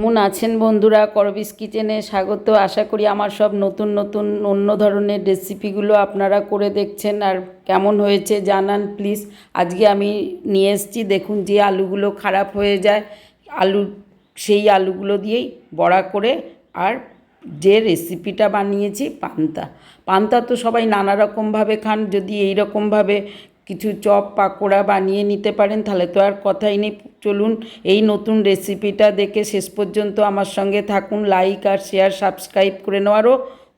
কেমন আছেন বন্ধুরা? করবিস কিচেনে স্বাগত। আশা করি আমার সব নতুন নতুন, অন্য ধরনের রেসিপিগুলো আপনারা করে দেখছেন। আর কেমন হয়েছে জানান প্লিজ। আজকে আমি নিয়ে এসেছি, দেখুন যে আলুগুলো খারাপ হয়ে যায়, আলু, সেই আলুগুলো দিয়েই বড়া করে আর যে রেসিপিটা বানিয়েছি, পান্তা। পান্তা তো সবাই নানা রকমভাবে খান, যদি এই রকমভাবে কিছু চপ, পাকোড়া বানিয়ে নিতে পারেন, তাহলে তো আর কথাই নেই। চলুন, এই নতুন রেসিপিটা দেখে শেষ পর্যন্ত আমার সঙ্গে থাকুন, লাইক আর শেয়ার সাবস্ক্রাইব করে নেওয়ারও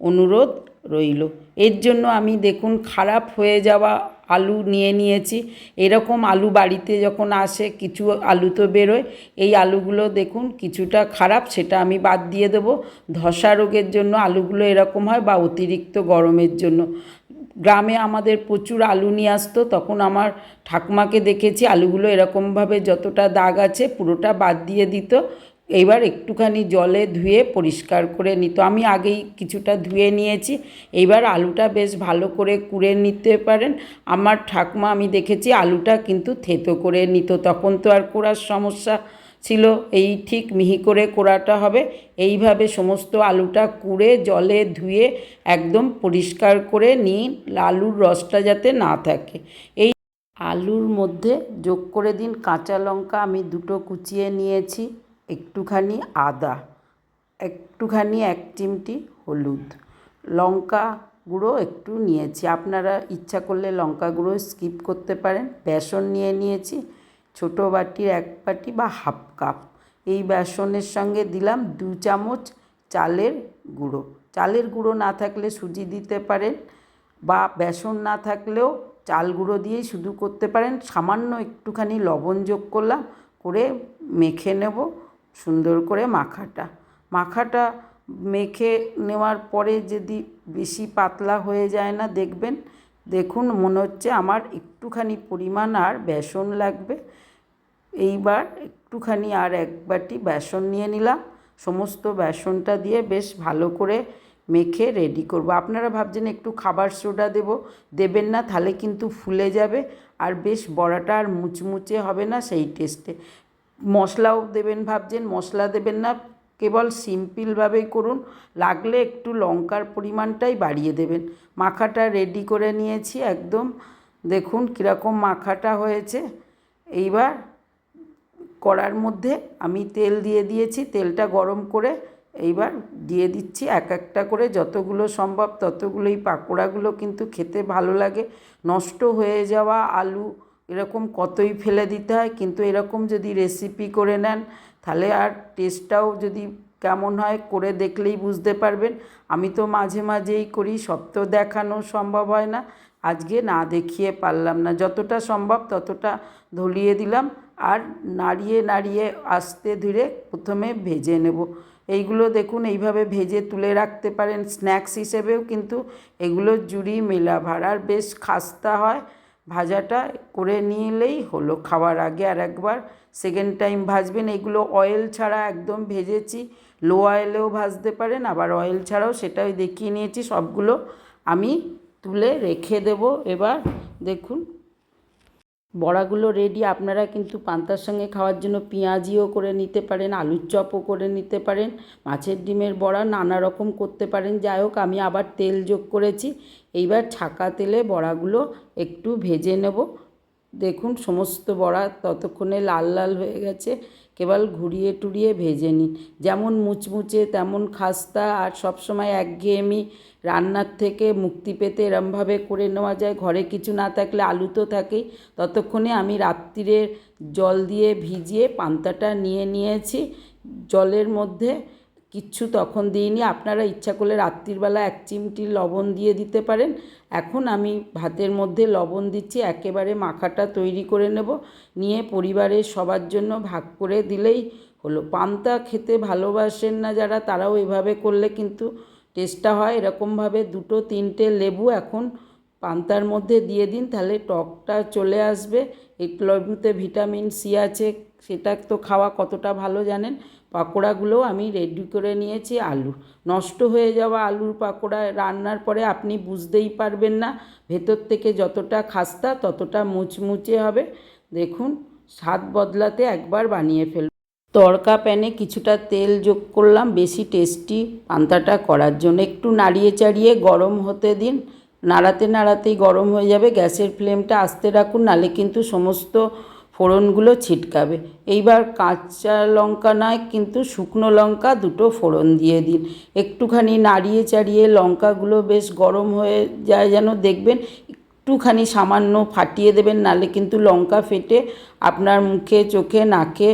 অনুরোধ রইল। এর জন্য আমি দেখুন, খারাপ হয়ে যাওয়া আলু নিয়ে নিয়েছি। এরকম আলু বাড়িতে যখন আসে, কিছু আলু তো বেরোয়। এই আলুগুলো দেখুন, কিছুটা খারাপ, সেটা আমি বাদ দিয়ে দেবো। ধসা রোগের জন্য আলুগুলো এরকম হয় বা অতিরিক্ত গরমের জন্য। গ্রামে আমাদের প্রচুর আলু নিয়ে আসতো, তখন আমার ঠাকুমাকে দেখেছি আলুগুলো এরকমভাবে যতটা দাগ আছে পুরোটা বাদ দিয়ে দিত এইবার একটুখানি জলে ধুয়ে পরিষ্কার করে নিত। আমি আগেই কিছুটা ধুয়ে নিয়েছি এইবার আলুটা বেশ ভালো করে কুড়ে নিতে পারেন। আমার ঠাকুমা আমি দেখেছি আলুটা কিন্তু থেতো করে নিত, তখন তো আর কোড়ার সমস্যা ছিল, এই ঠিক মিহি করে কোড়াটা হবে। এইভাবে সমস্ত আলুটা কুড়ে, জলে ধুয়ে একদম পরিষ্কার করে নিন, আলুর রসটা যাতে না থাকে। এই আলুর মধ্যে যোগ করে দিন কাঁচা লঙ্কা, আমি দুটো কুচিয়ে নিয়েছি, একটুখানি আদা, একটুখানি এক চিমটি হলুদ। লঙ্কা গুঁড়ো একটু নিয়েছি। আপনারা ইচ্ছা করলে লঙ্কা গুঁড়ো স্কিপ করতে পারেন। বেসন নিয়ে নিয়েছি। ছোটো বাটির এক বাটি বা হাফ কাপ। এই বেসনের সঙ্গে দিলাম দু চামচ চালের গুঁড়ো। চালের গুঁড়ো না থাকলে সুজি দিতে পারেন বা বেসন না থাকলেও চাল গুঁড়ো দিয়েই শুধু করতে পারেন। সামান্য একটুখানি লবণ যোগ করলাম, করে মেখে নেব সুন্দর করে মাখাটা। মাখাটা মেখে নেওয়ার পরে যদি বেশি পাতলা হয়ে যায় না দেখবেন দেখুন, মনে হচ্ছে আমার একটুখানি পরিমাণ আর বেসন লাগবে। এইবার একটুখানি আর এক বাটি বেসন নিয়ে নিলাম। সমস্ত বেসনটা দিয়ে বেশ ভালো করে মেখে রেডি করব। আপনারা ভাবছেন একটু খাবার সোডা দেব, দেবেন না, তাহলে কিন্তু ফুলে যাবে। আর বেশ বড়াটা আর মুচমুচে হবে না সেই টেস্টে। মশলাও দেবেন ভাবছেন, মশলা দেবেন না কেবল সিম্পলভাবেই করুন, লাগলে একটু লঙ্কার পরিমাণটাই বাড়িয়ে দেবেন। মাখাটা রেডি করে নিয়েছি একদম। দেখুন কীরকম মাখাটা হয়েছে। এইবার কড়ার মধ্যে আমি তেল দিয়ে দিয়েছি, তেলটা গরম করে এইবার দিয়ে দিচ্ছি এক একটা করে যতগুলো সম্ভব, ততগুলোই পাকোড়াগুলো কিন্তু খেতে ভালো লাগে। নষ্ট হয়ে যাওয়া আলু এরকম কতই ফেলে দিতে হয়, কিন্তু এরকম যদি রেসিপি করে নেন তাহলে আর টেস্টটাও যদি কেমন হয় করে দেখলেই বুঝতে পারবেন। আমি তো মাঝে মাঝেই করি, সব তো দেখানো সম্ভব হয় না। আজকে না দেখিয়ে পারলাম না। যতটা সম্ভব ততটা ধরিয়ে দিলাম আর নাড়িয়ে নাড়িয়ে আস্তে ধীরে প্রথমে ভেজে নেব। এইগুলো দেখুন, এইভাবে ভেজে তুলে রাখতে পারেন। স্ন্যাক্স হিসেবেও কিন্তু এগুলো জুড়ি মেলা ভাড় আর বেশ খাস্তা হয়। ভাজাটা করে নিলেই হলো। খাওয়ার আগে আর একবার সেকেন্ড টাইম ভাজবেন। এগুলো অয়েল ছাড়া একদম ভেজেছি। লো অয়েলেও ভাজতে পারেন, আবার অয়েল ছাড়াও সেটাই দেখিয়ে নিয়েছি। সবগুলো আমি তুলে রেখে দেব। এবার দেখুন বড়াগুলো রেডি আপনারা কিন্তু পান্তার সঙ্গে খাওয়ার জন্য পেঁয়াজিও করে নিতে পারেন, আলুর চপও করে নিতে পারেন, মাছের ডিমের বড়া নানা রকম করতে পারেন। যাই হোক, আমি আবার তেল যোগ করেছি। এইবার ছাকা তেলে বড়াগুলো একটু ভেজে নেব। দেখুন, সমস্ত বড়া ততক্ষণে লাল লাল হয়ে গেছে। কেবল ঘুরিয়ে টুরিয়ে ভেজে নিন। যেমন মুচমুচে, তেমন খাস্তা, আর সবসময় একঘেয়েমি রান্নার থেকে মুক্তি পেতে এরমভাবে করে নেওয়া যায়। ঘরে কিছু না থাকলে আলু তো থাকেই। ততক্ষণে আমি রাত্রিরে জল দিয়ে ভিজিয়ে পান্তাটা নিয়ে নিয়েছি। জলের মধ্যে কিচ্ছু তখন দিইনি। আপনারা ইচ্ছা করলে রাত্রিবেলা এক চিমটি লবণ দিয়ে দিতে পারেন। এখন আমি ভাতের মধ্যে লবণ দিচ্ছি, একেবারে মাখাটা তৈরি করে নেব। নিয়ে পরিবারের সবার জন্য ভাগ করে দিলেই হলো। পান্তা খেতে ভালোবাসেন না যারা, তারাও এভাবে করলে কিন্তু টেস্টটা হয়। এরকমভাবে দুটো, তিনটে লেবু এখন পান্তার মধ্যে দিয়ে দিন, তাহলে টকটা চলে আসবে। এই লেবুতে ভিটামিন সি আছে, সেটা তো খাওয়া কতটা ভালো জানেন? পাকোড়াগুলো আমি রেডি করে নিয়েছি, আলু। নষ্ট হয়ে যাওয়া আলুর পাকোড়া রান্নার পরে আপনি বুঝতেই পারবেন না, ভেতর থেকে যতটা খাস্তা ততটা মুচমুচে হবে। দেখুন, স্বাদ বদলাতে একবার বানিয়ে ফেলুন তড়কা প্যানে কিছুটা তেল যোগ করলাম, বেশি টেস্টি পান্তাটা করার জন্য। একটু নাড়িয়ে চাড়িয়ে গরম হতে দিন। নাড়াতে নাড়াতেই গরম হয়ে যাবে, গ্যাসের ফ্লেমটা আস্তে রাখুন, নালে কিন্তু সমস্ত ফোড়নগুলো ছিটকাবে। এইবার কাঁচা লঙ্কা নয়, কিন্তু শুকনো লঙ্কা দুটো ফোড়ন দিয়ে দিন। একটুখানি নাড়িয়ে চাড়িয়ে লঙ্কাগুলো বেশ গরম হয়ে যায় যেন দেখবেন, একটুখানি সামান্য ফাটিয়ে দেবেন নালে কিন্তু লঙ্কা ফেটে আপনার মুখে, চোখে, নাকে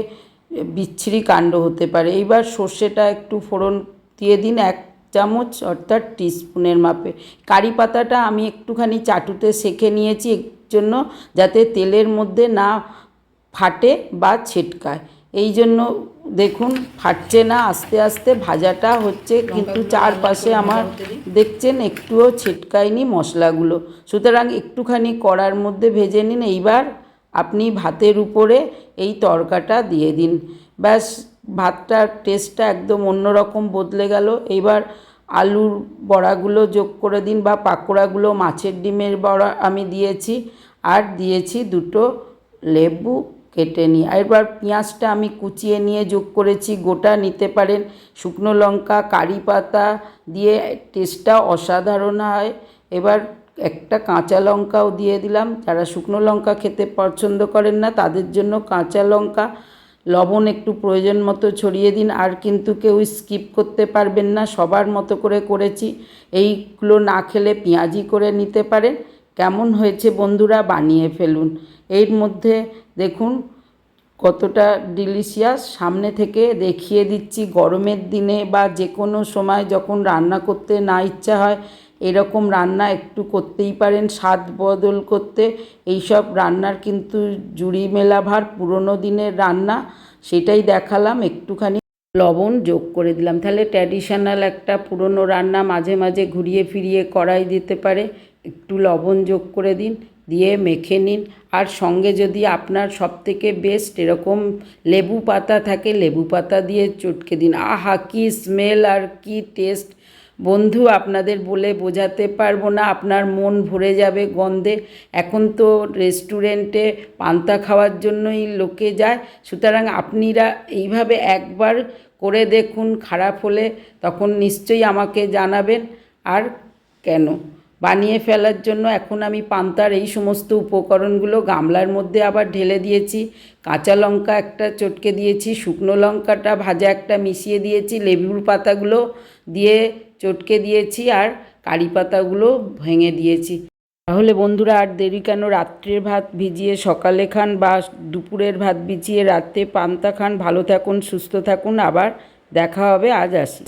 বিচ্ছিরি কাণ্ড হতে পারে। এইবার সর্ষেটা একটু ফোড়ন দিয়ে দিন, এক চামচ অর্থাৎ টিস্পুনের মাপে। কারি পাতাটা আমি একটুখানি চাটুতে সেঁকে নিয়েছি জন্য যাতে তেলের মধ্যে না ফাটে বা ছিটকায়। এই জন্য দেখুন ফাটছে না আস্তে আস্তে ভাজাটা হচ্ছে কিন্তু চারপাশে আমার দেখছেন একটুও ছিটকায়নি মশলাগুলো। সুতরাং একটুখানি কড়ার মধ্যে ভেজে নিন। এইবার আপনি ভাতের উপরে এই তরকাটা দিয়ে দিন। ব্যাস ভাতটার টেস্টটা একদম অন্যরকম বদলে গেল। এইবার আলুর বড়াগুলো যোগ করে দিন বা পাকোড়াগুলো মাছের ডিমের বড়া আমি দিয়েছি। আর দিয়েছি দুটো লেবু কেটে নিই। এবার পেঁয়াজটা আমি কুচিয়ে নিয়ে যোগ করেছি, গোটা নিতে পারেন। শুকনো লঙ্কা, কারি পাতা দিয়ে টেস্টটা অসাধারণ হয়। এবার একটা কাঁচা লঙ্কাও দিয়ে দিলাম। যারা শুকনো লঙ্কা খেতে পছন্দ করেন না, তাদের জন্য কাঁচা লঙ্কা। লবণ একটু প্রয়োজন মতো ছড়িয়ে দিন। আর কিন্তু কেউ স্কিপ করতে পারবেন না, সবার মতো করে করেছি। এইগুলো না খেলে পেঁয়াজি করে নিতে পারেন। কেমন হয়েছে বন্ধুরা বানিয়ে ফেলুন। এর মধ্যে দেখুন কতটা ডিলিশিয়াস সামনে থেকে দেখিয়ে দিচ্ছি গরমের দিনে বা যে কোনো সময় যখন রান্না করতে না ইচ্ছা হয়, এরকম রান্না একটু করতেই পারেন, স্বাদ বদল করতে। এইসব রান্নার কিন্তু জুড়ি মেলা ভার, পুরোনো দিনের রান্না, সেটাই দেখালাম। একটুখানি লবণ যোগ করে দিলাম। তাহলে ট্র্যাডিশনাল একটা পুরনো রান্না মাঝে মাঝে ঘুরিয়ে ফিরিয়ে করাই দিতে পারে। একটু লবণ যোগ করে দিন, দিয়ে মেখে নিন। আর সঙ্গে যদি আপনার সবথেকে বেস্ট এরকম লেবু পাতা থাকে, লেবু পাতা দিয়ে চটকে দিন। আহা, কি স্মেল আর কি টেস্ট বন্ধু, আপনাদের বলে বোঝাতে পারব না, আপনার মন ভরে যাবে গন্ধে। এখন তো রেস্টুরেন্টে পান্তা খাওয়ার জন্যই লোকে যায়। সুতরাং আপনিরা এইভাবে একবার করে দেখুন, খারাপ হলে তখন নিশ্চয়ই আমাকে জানাবেন। আর কেন? বানিয়ে ফেলার জন্য এখন আমি পান্তার এই সমস্ত উপকরণগুলো গামলার মধ্যে আবার ঢেলে দিয়েছি। কাঁচা লঙ্কা একটা চটকে দিয়েছি, শুকনো লঙ্কাটা ভাজা একটা মিশিয়ে দিয়েছি, লেবুর পাতাগুলো দিয়ে চটকে দিয়েছি আর কারি পাতাগুলো ভেঙে দিয়েছি। তাহলে বন্ধুরা আর দেরি কেন? রাত্রের ভাত ভিজিয়ে সকালে খান বা দুপুরের ভাত ভিজিয়ে রাত্রে পান্তা খান। ভালো থাকুন, সুস্থ থাকুন। আবার দেখা হবে, আজ আসি।